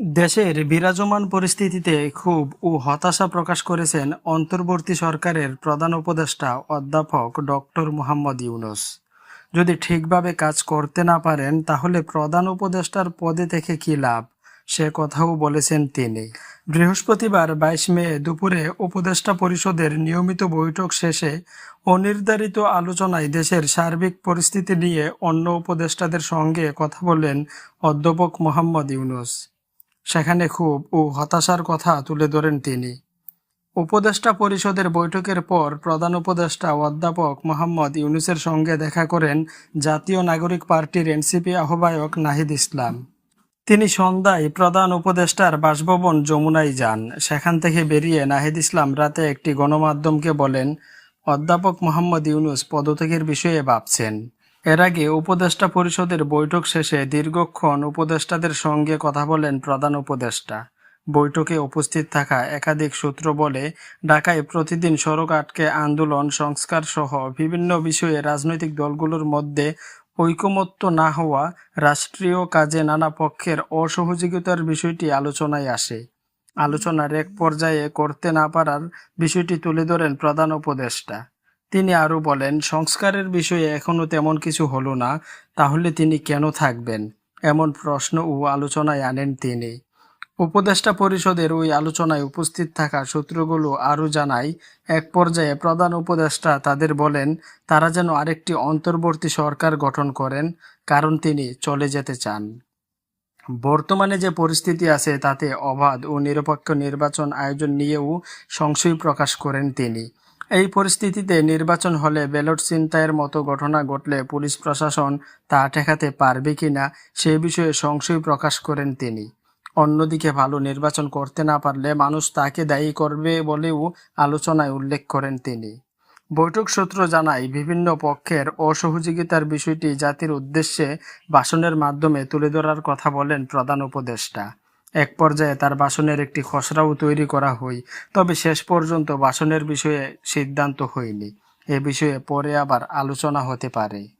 দেশের বিরাজমান পরিস্থিতিতে ক্ষোভ ও হতাশা প্রকাশ করেছেন অন্তর্বর্তী সরকারের প্রধান উপদেষ্টা অধ্যাপক ডক্টর মোহাম্মদ ইউনুস। যদি ঠিকভাবে কাজ করতে না পারেন, তাহলে প্রধান উপদেষ্টার পদে থেকে কী লাভ? সে কথাও বলেছেন তিনি। বৃহস্পতিবার বাইশ মে দুপুরে উপদেষ্টা পরিষদের নিয়মিত বৈঠক শেষে অনির্ধারিত আলোচনায় দেশের সার্বিক পরিস্থিতি নিয়ে অন্য উপদেষ্টাদের সঙ্গে কথা বলেন অধ্যাপক মোহাম্মদ ইউনুস। সেখানে ক্ষোভ ও হতাশার কথা তুলে ধরেন তিনি। উপদেষ্টা পরিষদের বৈঠকের পর প্রধান উপদেষ্টা অধ্যাপক মোহাম্মদ ইউনুসের সঙ্গে দেখা করেন জাতীয় নাগরিক পার্টির এনসিপি আহ্বায়ক নাহিদ ইসলাম। তিনি সন্ধ্যায় প্রধান উপদেষ্টার বাসভবন যমুনায় যান। সেখান থেকে বেরিয়ে নাহিদ ইসলাম রাতে একটি গণমাধ্যমকে বলেন, অধ্যাপক মোহাম্মদ ইউনুস পদত্যাগের বিষয়ে ভাবছেন। এর আগে উপদেষ্টা পরিষদের বৈঠক শেষে দীর্ঘক্ষণ উপদেষ্টাদের সঙ্গে কথা বলেন প্রধান উপদেষ্টা। বৈঠকে উপস্থিত থাকা একাধিক সূত্র বলে, ঢাকায় প্রতিদিন সড়ক আটকে আন্দোলন, সংস্কার সহ বিভিন্ন বিষয়ে রাজনৈতিক দলগুলোর মধ্যে ঐকমত্য না হওয়া রাষ্ট্রীয় কাজে নানা পক্ষের অসহযোগিতার বিষয়টি আলোচনায় আসে। আলোচনার এক পর্যায়ে করতে না পারার বিষয়টি তুলে ধরেন প্রধান উপদেষ্টা। তিনি আরও বলেন, সংস্কারের বিষয়ে এখনও তেমন কিছু হলো না, তাহলে তিনি কেন থাকবেন? এমন প্রশ্ন ও আলোচনায় আনেন তিনি। উপদেষ্টা পরিষদের ওই আলোচনায় উপস্থিত থাকা সূত্রগুলো আরও জানায়, এক পর্যায়ে প্রধান উপদেষ্টা তাদের বলেন, তারা যেন আরেকটি অন্তর্বর্তী সরকার গঠন করেন, কারণ তিনি চলে যেতে চান। বর্তমানে যে পরিস্থিতি আছে, তাতে অবাধ ও নিরপেক্ষ নির্বাচন আয়োজন নিয়েও সংশয় প্রকাশ করেন তিনি। এই পরিস্থিতিতে নির্বাচন হলে ব্যালট ছিনতাইয়ের মতো ঘটনা ঘটলে পুলিশ প্রশাসন তা ঠেকাতে পারবে কিনা সে বিষয়ে সংশয় প্রকাশ করেন তিনি। অন্যদিকে ভালো নির্বাচন করতে না পারলে মানুষ তাকে দায়ী করবে বলেও আলোচনায় উল্লেখ করেন তিনি। বৈঠক সূত্র জানায়, বিভিন্ন পক্ষের অসহযোগিতার বিষয়টি জাতির উদ্দেশ্যে ভাষণের মাধ্যমে তুলে ধরার কথা বলেন প্রধান উপদেষ্টা। এক পর্যায়ে তার বাসনের একটি খসড়াও তৈরি করা হয়, তবে শেষ পর্যন্ত বাসনের বিষয়ে সিদ্ধান্ত হয়নি। এ বিষয়ে পরে আবার আলোচনা হতে পারে।